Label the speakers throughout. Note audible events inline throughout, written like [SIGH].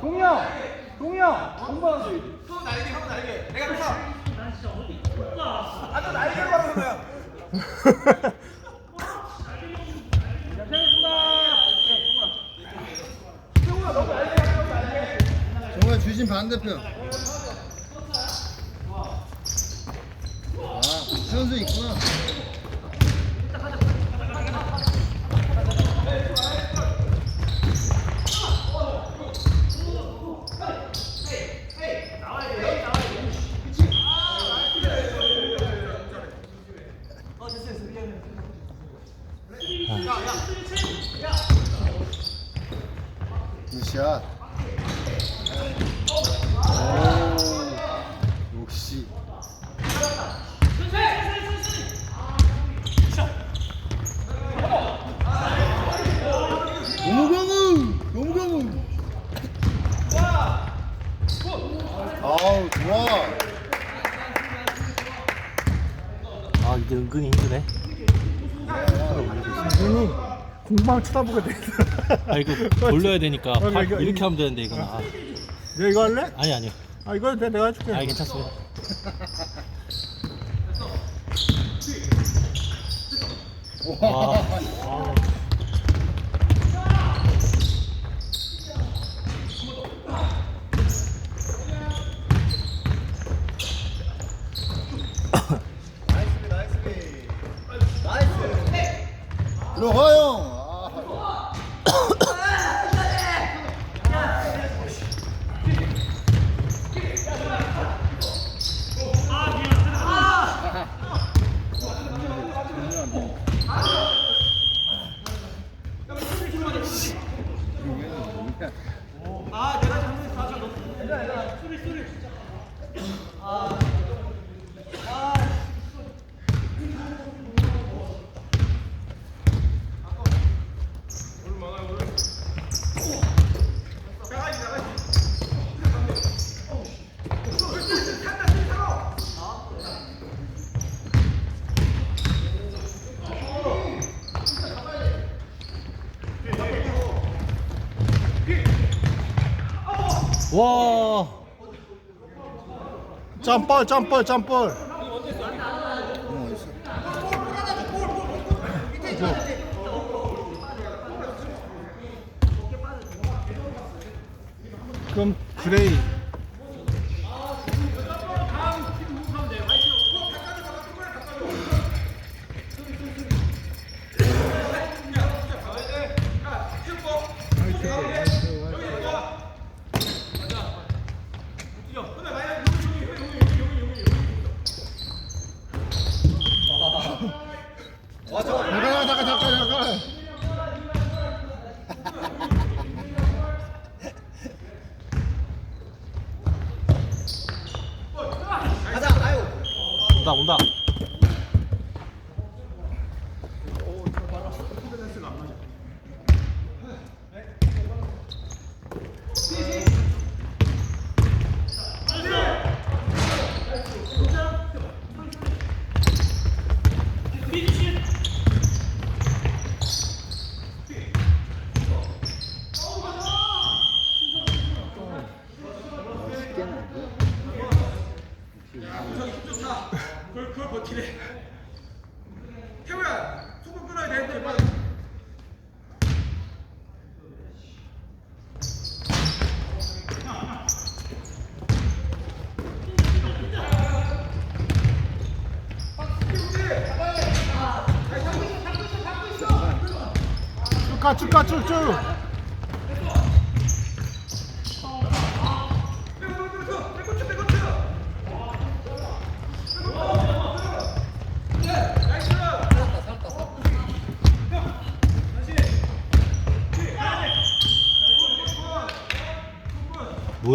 Speaker 1: 동이 형! 동이 형! 공부하는 중.
Speaker 2: 또 날개 형 날개 내가 펴 아까 날개로 가는 거야
Speaker 3: 정말 주심 반대편. 아, 현수 있구나. 아
Speaker 4: 이제 은근히 힘드네.
Speaker 1: 눈이 공방 쳐다보게 돼.
Speaker 4: 아 이거 돌려야 되니까 [LAUGHS]
Speaker 1: 어,
Speaker 4: 팔
Speaker 1: 이거-
Speaker 4: 이렇게 하면 되는데 이건 아,
Speaker 1: 내가 이거 할래?
Speaker 4: 아니 아니요.
Speaker 1: 아, 이거 내- 내가 해줄게.
Speaker 4: 아 괜찮습니다. [LAUGHS] 와.
Speaker 3: 들어가, 형! 아.
Speaker 4: 와.
Speaker 1: 짬볼.
Speaker 3: 형 어딨어?
Speaker 1: 그럼 그레이.
Speaker 2: 버티래 태우야 속을 끊어야 되는데 빨리
Speaker 1: 쭉 가, 쭉 가, 쭉, 쭉.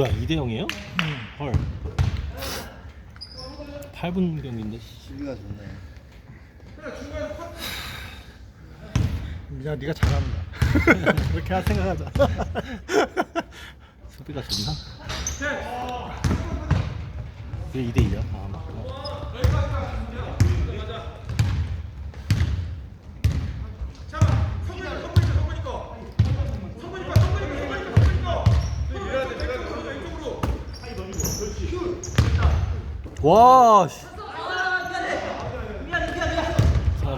Speaker 4: 뭐야 2대 0이에요? 헐. 8분 경기인데. 씨.
Speaker 3: 수비가 좋네.
Speaker 1: 야, 네가 잘한다. [LAUGHS] 그렇게 할 생각하자. [LAUGHS]
Speaker 4: 수비가 좋나? 왜 2대 2야? 아 맞구나.
Speaker 2: 성근이 성근이 성근이 거 성근이 거 성근이 거 성근이 거 성근이 거 이래야 돼
Speaker 4: 와, 씨.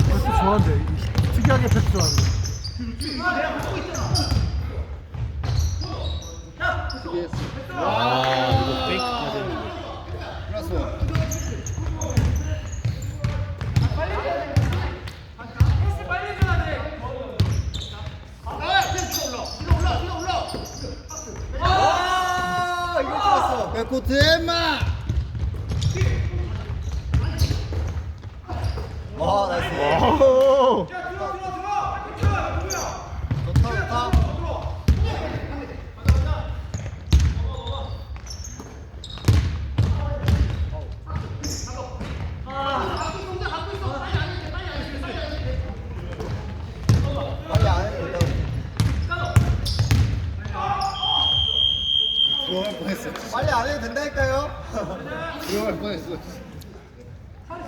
Speaker 1: 패스 좋아한대. 이 특이하게 패스 좋아한대.
Speaker 4: 아, 이거 페이크까지 했는데.
Speaker 3: 아. 백코트 엠마. 와, 나이스.
Speaker 1: 오.
Speaker 3: 좋다, 좋다. 빨리 안 해도 뻔했어. 빨리 안 해도 된다니까요. 들어갈 뻔했어.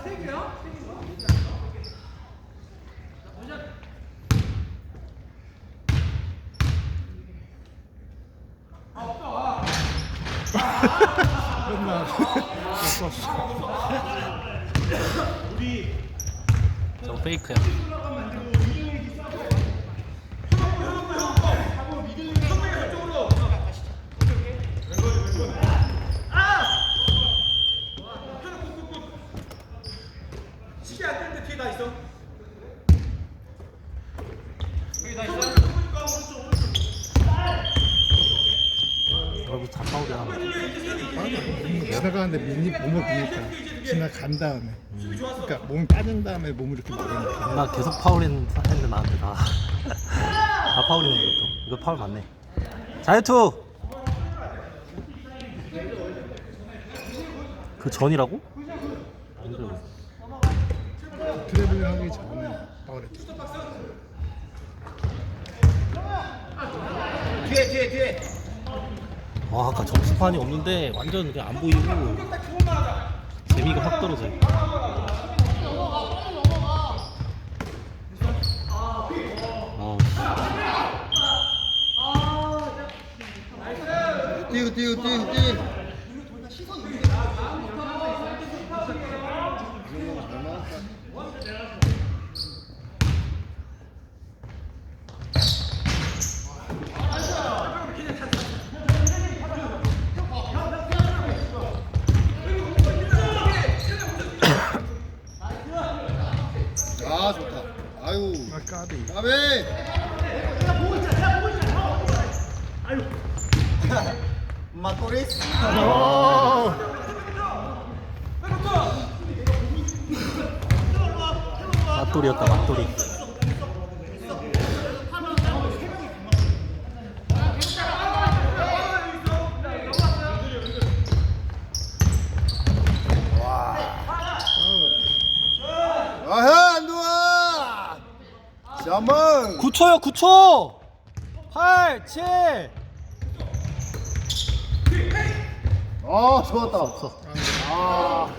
Speaker 1: 맨날.
Speaker 4: 저거 페이크야.
Speaker 2: 시계 안 되는데 뒤에 다 있어.
Speaker 4: 여러분 다 파울이야.
Speaker 1: 지나가는데 민이 몸을 비니까 지나 간 다음에. 그러니까 몸이 빠진 다음에 몸을 이렇게 막으니까.
Speaker 4: 나 계속 파울했는데 했는데 나한테 다. [LAUGHS] 다 파울이네 이것도. 이거 파울 맞네. 자유투. 그 전이라고?
Speaker 1: 트래블링 하기 전에 파울했지.
Speaker 2: 뒤에 뒤에 뒤에.
Speaker 4: 와 아까 점수판이 없는데 완전 그냥 안 보이고 재미가 확 떨어져. 아,
Speaker 3: 뛰고 뛰고 뛰고 뛰고. 아 좋다. 아유.
Speaker 1: 아 까비.
Speaker 3: 까비. 마토리스.
Speaker 1: 오.
Speaker 4: 맞돌이였다 맞돌이.
Speaker 3: 아하 안도아. 자만.
Speaker 4: 9초요 9초. 8, 7.
Speaker 3: 아 좋았다. 아.